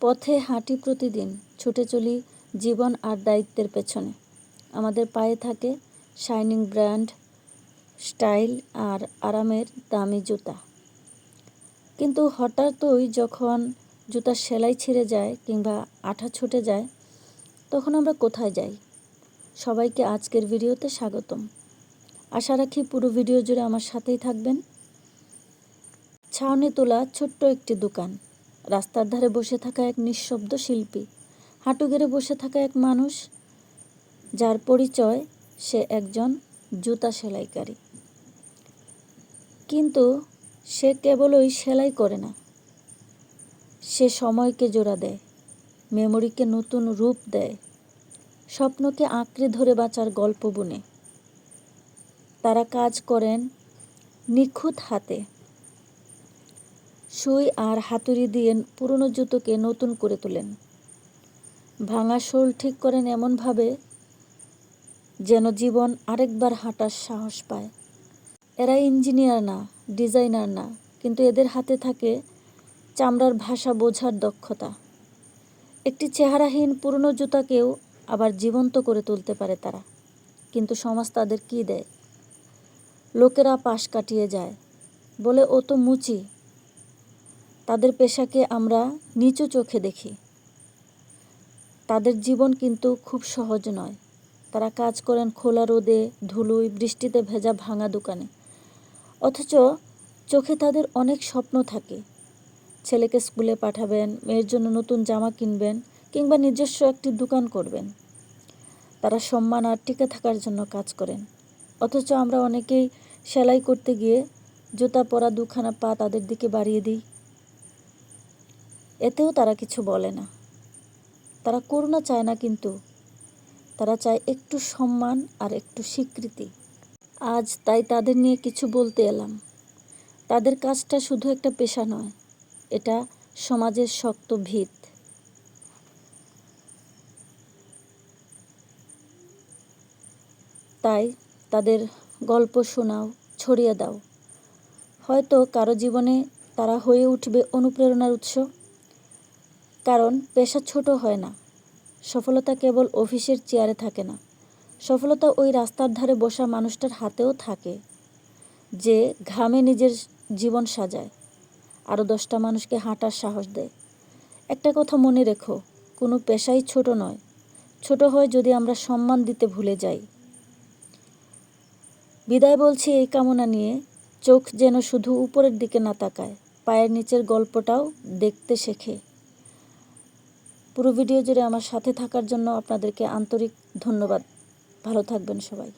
পথে হাঁটি প্রতিদিন, ছুটে চলি জীবন আর দায়িত্বের পেছনে। আমাদের পায়ে থাকে শাইনিং ব্র্যান্ড স্টাইল আর আরামের দামি জুতা। কিন্তু হঠাৎই যখন জুতার সেলাই ছিঁড়ে যায় কিংবা আঠা ছুটে যায়, তখন আমরা কোথায় যাই? সবাইকে আজকের ভিডিওতে স্বাগতম। আশা রাখি পুরো ভিডিও জুড়ে আমার সাথেই থাকবেন। ছাউনি তোলা ছোট্ট একটি দোকান। রাস্তার ধারে বসে থাকা এক নিঃশব্দ শিল্পী, হাঁটু গেড়ে বসে থাকা এক মানুষ, যার পরিচয় সে একজন জুতা সেলাইকারী। কিন্তু সে কেবলই সেলাই করে না। সে সময়কে জোড়া দেয়, মেমোরিকে নতুন রূপ দেয়, স্বপ্নকে আঁকড়ে ধরে বাঁচার গল্প বুনে। তারা কাজ করেন নিখুঁত হাতে। সুই আর হাতুড়ি দিয়ে পুরনো জুতোকে নতুন করে তোলেন। ভাঙা শোল ঠিক করেন এমনভাবে যেন জীবন আরেকবার হাঁটার সাহস পায়। এরা ইঞ্জিনিয়ার না, ডিজাইনার না, কিন্তু এদের হাতে থাকে চামড়ার ভাষা বোঝার দক্ষতা। একটি চেহারাহীন পুরনো জুতাকেও আবার জীবন্ত করে তুলতে পারে তারা। কিন্তু সমাজ তাদের কী দেয়? লোকেরা পাশ কাটিয়ে যায়। বলে, ও তো মুচি তাদের পেশাকে আমরা নিচু চোখে দেখি। তাদের জীবন কিন্তু খুব সহজ নয়। তারা কাজ করেন খোলা রোদে ধুলোই বৃষ্টিতে ভেজা ভাঙা দোকানে। অথচ চোখে তাদের অনেক স্বপ্ন থাকে। ছেলেকে স্কুলে পাঠাবেন, মেয়ের জন্য নতুন জামা কিনবেন কিংবা নিজস্ব একটি দোকান করবেন। তারা সম্মান আর টিকে থাকার জন্য কাজ করেন। অথচ আমরা অনেকেই সেলাই করতে গিয়ে জুতা পরা দুখানা পা তাদের দিকে বাড়িয়ে দিই। এতেও তারা কিছু বলে না। তারা করুণা চায় না কিন্তু। তারা চায় একটু সম্মান আর একটু স্বীকৃতি। আজ তাই তাদের নিয়ে কিছু বলতে এলাম। তাদের কাজটা শুধু একটা পেশা নয়, এটা সমাজের শক্ত ভিত। তাই তাদের গল্প শোনাও, ছড়িয়ে দাও। হয়তো কারও জীবনে তারা হয়ে উঠবে অনুপ্রেরণার উৎস। কারণ পেশা ছোট হয় না। সফলতা কেবল অফিসের চেয়ারে থাকে না। সফলতা ওই রাস্তার ধারে বসা মানুষটার হাতেও থাকে, যে ঘামে নিজের জীবন সাজায়। আরও দশটা মানুষকে হাঁটার সাহস দেয়। একটা কথা মনে রেখো, কোনো পেশাই ছোট নয়। ছোট হয় যদি আমরা সম্মান দিতে ভুলে যাই। বিদায় বলছি এই কামনা নিয়ে, চোখ যেন শুধু উপরের দিকে না তাকায়, পায়ের নিচের গল্পটাও দেখতে শেখে। পুরো ভিডিও জুড়ে আমার সাথে থাকার জন্য আপনাদেরকে আন্তরিক ধন্যবাদ। ভালো থাকবেন সবাই।